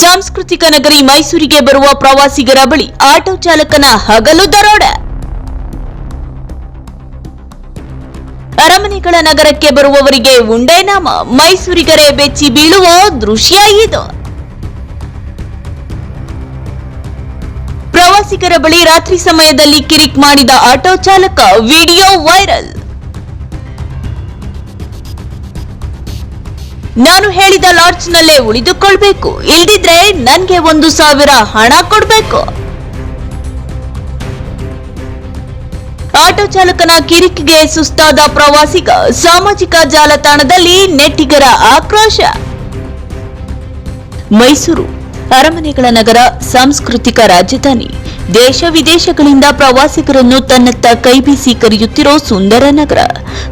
ಸಾಂಸ್ಕೃತಿಕ ನಗರಿ ಮೈಸೂರಿಗೆ ಬರುವ ಪ್ರವಾಸಿಗರ ಬಳಿ ಆಟೋ ಚಾಲಕನ ಹಗಲು ದರೋಡೆ. ಅರಮನೆಗಳ ನಗರಕ್ಕೆ ಬರುವವರಿಗೆ ಉಂಡೆ ನಾಮ, ಮೈಸೂರಿಗರೇ ಬೆಚ್ಚಿ ಬೀಳುವ ದೃಶ್ಯ ಇದು. ಪ್ರವಾಸಿಗರ ಬಳಿ ರಾತ್ರಿ ಸಮಯದಲ್ಲಿ ಕಿರಿಕ್ ಮಾಡಿದ ಆಟೋ ಚಾಲಕ ವಿಡಿಯೋ ವೈರಲ್. ನಾನು ಹೇಳಿದ ಲಾಡ್ಜ್ನಲ್ಲೇ ಉಳಿದುಕೊಳ್ಬೇಕು. ಇಲ್ದಿದ್ರೆ ನನ್ಗೆ ಒಂದು ಸಾವಿರ ಹಣ ಕೊಡ್ಬೇಕು. ಆಟೋ ಚಾಲಕನ ಕಿರಿಕಿಗೆ ಸುಸ್ತಾದ ಪ್ರವಾಸಿಗ ಸಾಮಾಜಿಕ ಜಾಲತಾಣದಲ್ಲಿ ನೆಟ್ಟಿಗರ ಆಕ್ರೋಶ. ಮೈಸೂರು ಅರಮನೆಗಳ ನಗರ ಸಾಂಸ್ಕೃತಿಕ ರಾಜಧಾನಿ. ದೇಶ ವಿದೇಶಗಳಿಂದ ಪ್ರವಾಸಿಗರನ್ನು ತನ್ನತ್ತ ಕೈಬೀಸಿ ಕರೆಯುತ್ತಿರೋ ಸುಂದರ ನಗರ.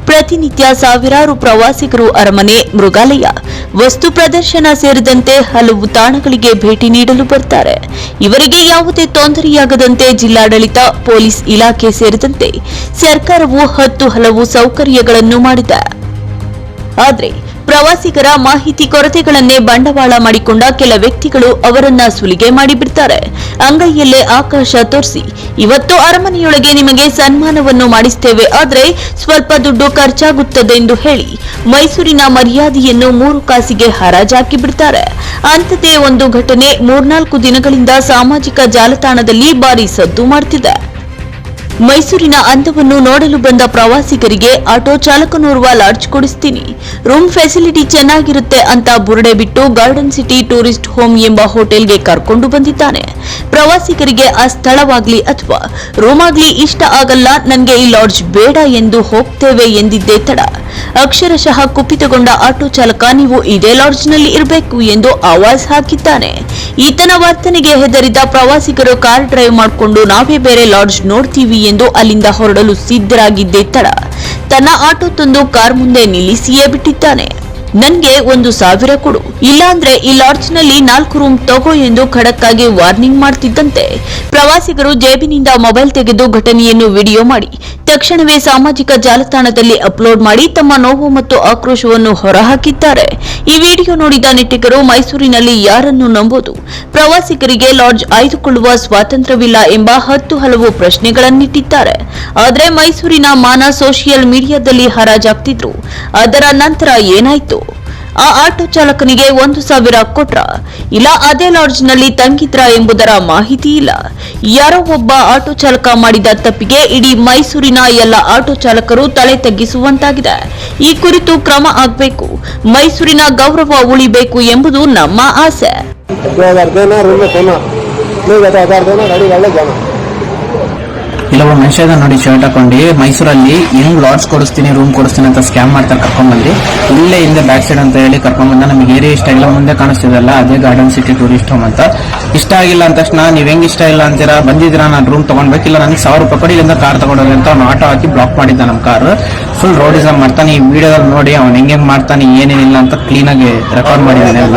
ಪ್ರತಿನಿತ್ಯ ಸಾವಿರಾರು ಪ್ರವಾಸಿಗರು ಅರಮನೆ, ಮೃಗಾಲಯ. ವಸ್ತು ಪ್ರದರ್ಶನ ಸೇರಿದಂತೆ ಹಲವು ತಾಣಗಳಿಗೆ ಭೇಟಿ ನೀಡಲು ಬರ್ತಾರೆ. ಇವರಿಗೆ ಯಾವುದೇ ತೊಂದರೆಯಾಗದಂತೆ ಜಿಲ್ಲಾಡಳಿತ, ಪೊಲೀಸ್ ಇಲಾಖೆ ಸೇರಿದಂತೆ ಸರ್ಕಾರವು ಹತ್ತು ಹಲವು ಸೌಕರ್ಯಗಳನ್ನು ಮಾಡಿದೆ. ಆದ್ರೆ ಪ್ರವಾಸಿಗರ ಮಾಹಿತಿ ಕೊರತೆಗಳನ್ನೇ ಬಂಡವಾಳ ಮಾಡಿಕೊಂಡ ಕೆಲ ವ್ಯಕ್ತಿಗಳು ಅವರನ್ನ ಸುಲಿಗೆ ಮಾಡಿಬಿಡ್ತಾರೆ. ಅಂಗೈಯಲ್ಲೇ ಆಕಾಶ ತೋರಿಸಿ, ಇವತ್ತು ಅರಮನೆಯೊಳಗೆ ನಿಮಗೆ ಸನ್ಮಾನವನ್ನು ಮಾಡಿಸ್ತೇವೆ. ಆದರೆ ಸ್ವಲ್ಪ ದುಡ್ಡು ಖರ್ಚಾಗುತ್ತದೆ ಎಂದು ಹೇಳಿ ಮೈಸೂರಿನ ಮರ್ಯಾದೆಯನ್ನು ಮೂರು ಕಾಸಿಗೆ ಹರಾಜಾಕಿ ಬಿಡ್ತಾರೆ ಅಂತದೇ ಒಂದು ಘಟನೆ ಮೂರ್ನಾಲ್ಕು ದಿನಗಳಿಂದ ಸಾಮಾಜಿಕ ಜಾಲತಾಣದಲ್ಲಿ ಭಾರಿ ಸದ್ದು ಮಾಡ್ತಿದೆ. ಮೈಸೂರಿನ ಅಂದವನ್ನು ನೋಡಲು ಬಂದ ಪ್ರವಾಸಿಗರಿಗೆ ಆಟೋ ಚಾಲಕನೋರ್ವ ಲಾಡ್ಜ್ ಕೊಡಿಸ್ತೀನಿ. ರೂಮ್ ಫೆಸಿಲಿಟಿ ಚೆನ್ನಾಗಿರುತ್ತೆ ಅಂತ ಬುರುಡೆ ಬಿಟ್ಟು ಗಾರ್ಡನ್ ಸಿಟಿ ಟೂರಿಸ್ಟ್ ಹೋಮ್ ಎಂಬ ಹೋಟೆಲ್ಗೆ ಕರ್ಕೊಂಡು ಬಂದಿದ್ದಾನೆ. ಪ್ರವಾಸಿಗರಿಗೆ ಆ ಸ್ಥಳವಾಗ್ಲಿ ಅಥವಾ ರೂಮ್ ಆಗ್ಲಿ ಇಷ್ಟ ಆಗಲ್ಲ, ನನಗೆ ಈ ಲಾಡ್ಜ್ ಬೇಡ ಎಂದು ಹೋಗ್ತೇವೆ ಎಂದಿದ್ದೇ ತಡ. ಅಕ್ಷರಶಃ ಕುಪಿತಗೊಂಡ ಆಟೋ ಚಾಲಕ ನೀವು ಇದೇ ಲಾಡ್ಜ್ನಲ್ಲಿ ಇರಬೇಕು ಎಂದು ಆವಾಜ್ ಹಾಕಿದ್ದಾನೆ. ಈತನ ವರ್ತನೆಗೆ ಹೆದರಿದ ಪ್ರವಾಸಿಗರು ಕಾರ್ ಡ್ರೈವ್ ಮಾಡಿಕೊಂಡು ನಾವೇ ಬೇರೆ ಲಾಡ್ಜ್ ನೋಡ್ತೀವಿ ಎಂದು ಅಲ್ಲಿಂದ ಹೊರಡಲು ಸಿದ್ಧರಾಗಿದ್ದೇ ತಡ. ತನ್ನ ಆಟೋ ತಂದು ಕಾರ್ ಮುಂದೆ ನಿಲ್ಲಿಸಿಯೇ ಬಿಟ್ಟಿದ್ದಾನೆ. ನನ್ಗೆ ಒಂದು ಸಾವಿರ ಕೊಡು. ಇಲ್ಲಾಂದ್ರೆ ಈ ಲಾಡ್ಜ್ನಲ್ಲಿ ನಾಲ್ಕು ರೂಮ್ ತಗೋ ಎಂದು ಖಡಕ್ಕಾಗಿ ವಾರ್ನಿಂಗ್ ಮಾಡ್ತಿದ್ದಂತೆ. ಪ್ರವಾಸಿಗರು ಜೇಬಿನಿಂದ ಮೊಬೈಲ್ ತೆಗೆದು ಘಟನೆಯನ್ನು ವಿಡಿಯೋ ಮಾಡಿ. ತಕ್ಷಣವೇ ಸಾಮಾಜಿಕ ಜಾಲತಾಣದಲ್ಲಿ ಅಪ್ಲೋಡ್ ಮಾಡಿ ತಮ್ಮ ನೋವು ಮತ್ತು ಆಕ್ರೋಶವನ್ನು ಹೊರಹಾಕಿದ್ದಾರೆ. ಈ ವಿಡಿಯೋ ನೋಡಿದ ನೆಟ್ಟಿಗರು, ಮೈಸೂರಿನಲ್ಲಿ ಯಾರನ್ನು ನಂಬೋದು? ಪ್ರವಾಸಿಗರಿಗೆ ಲಾಡ್ಜ್ ಆಯ್ದುಕೊಳ್ಳುವ ಸ್ವಾತಂತ್ರ್ಯವಿಲ್ಲ ಎಂಬ ಹತ್ತು ಹಲವು ಪ್ರಶ್ನೆಗಳನ್ನಿಟ್ಟಿದ್ದಾರೆ. ಆದರೆ ಮೈಸೂರಿನ ಮಾನ ಸೋಷಿಯಲ್ ಮೀಡಿಯಾದಲ್ಲಿ ಹರಾಜಾಗ್ತಿದ್ರು. ಅದರ ನಂತರ ಏನಾಯ್ತು? ಆ ಆಟೋ ಚಾಲಕನಿಗೆ ಒಂದು ಸಾವಿರ ಕೊಟ್ರ. ಇಲ್ಲ, ಅದೇ ಲಾಡ್ಜ್ನಲ್ಲಿ ತಂಗಿದ್ರ ಎಂಬುದರ ಮಾಹಿತಿ ಇಲ್ಲ. ಯಾರೋ ಒಬ್ಬ ಆಟೋ ಚಾಲಕ ಮಾಡಿದ ತಪ್ಪಿಗೆ ಇಡೀ ಮೈಸೂರಿನ ಎಲ್ಲ ಆಟೋ ಚಾಲಕರು ತಲೆ ತಗ್ಗಿಸುವಂತಾಗಿದೆ. ಈ ಕುರಿತು ಕ್ರಮ ಆಗಬೇಕು. ಮೈಸೂರಿನ ಗೌರವ ಉಳಿಬೇಕು ಎಂಬುದು ನಮ್ಮ ಆಸೆ. ಇಲ್ಲೊಬ್ಬ ಮನುಷ್ಯ ನೋಡಿ ಶರ್ಟ್ ಹಾಕೊಂಡು ಮೈಸೂರಲ್ಲಿ ಹೆಂಗ್ ಲಾಡ್ಜ್ ಕೊಡಿಸ್ತೀನಿ ರೂಮ್ ಕೊಡಿಸ್ತೀನಿ ಅಂತ ಸ್ಕ್ಯಾಮ್ ಮಾಡ್ತಾರೆ ಕರ್ಕೊಂಡ್ ಬಂದ್ರಿ? ಇಲ್ಲೇ ಹಿಂದೆ ಬ್ಯಾಕ್ ಸೈಡ್ ಅಂತ ಹೇಳಿ ಕರ್ಕೊಂಡ್ ಬಂದ ನಮಗೆ ಏರಿಯಾ ಇಷ್ಟ ಇಲ್ಲ, ಮುಂದೆ ಕಾಣಿಸ್ತಿದಲ್ಲ ಅದೇ ಗಾರ್ಡನ್ ಸಿಟಿ ಟೂರಿಸ್ಟ್ ಹೋಮ್ ಅಂತ. ಇಷ್ಟ ಆಗಿಲ್ಲ ಅಂದ ತಕ್ಷಣ, ನೀವ್ ಹೆಂಗ್ ಇಷ್ಟ ಇಲ್ಲ ಅಂತೀರಾ? ಬಂದಿದ್ದೀರಾ? ನಾನು ರೂಮ್ ತಗೊಂಡ್ಬೇಕಿಲ್ಲ ನನಗೆ ಸಾವಿರ ರೂಪಾಯಿ ಕೊಡಿ, ಇಲ್ಲಿಂದ ಕಾರ್ ತಗೊಂಡೋಗಿ ಅಂತ ಅವ್ನು ಆಟೋ ಹಾಕಿ ಬ್ಲಾಕ್ ಮಾಡಿದ್ದ ನಮ್ಮ ಕಾರ್ ಫುಲ್ ರೋಡಿಸಮ್ ಮಾಡ್ತಾನೆ, ಈ ವಿಡಿಯೋದಲ್ಲಿ ನೋಡಿ ಅವ್ನು ಹೆಂಗ್ ಹೆಂಗ್ ಮಾಡ್ತಾನೆ, ಏನೇನಿಲ್ಲ ಅಂತ ಕ್ಲೀನ್ ಆಗಿ ರೆಕಾರ್ಡ್ ಮಾಡಿದ್ದಾನೆ ಎಲ್ಲ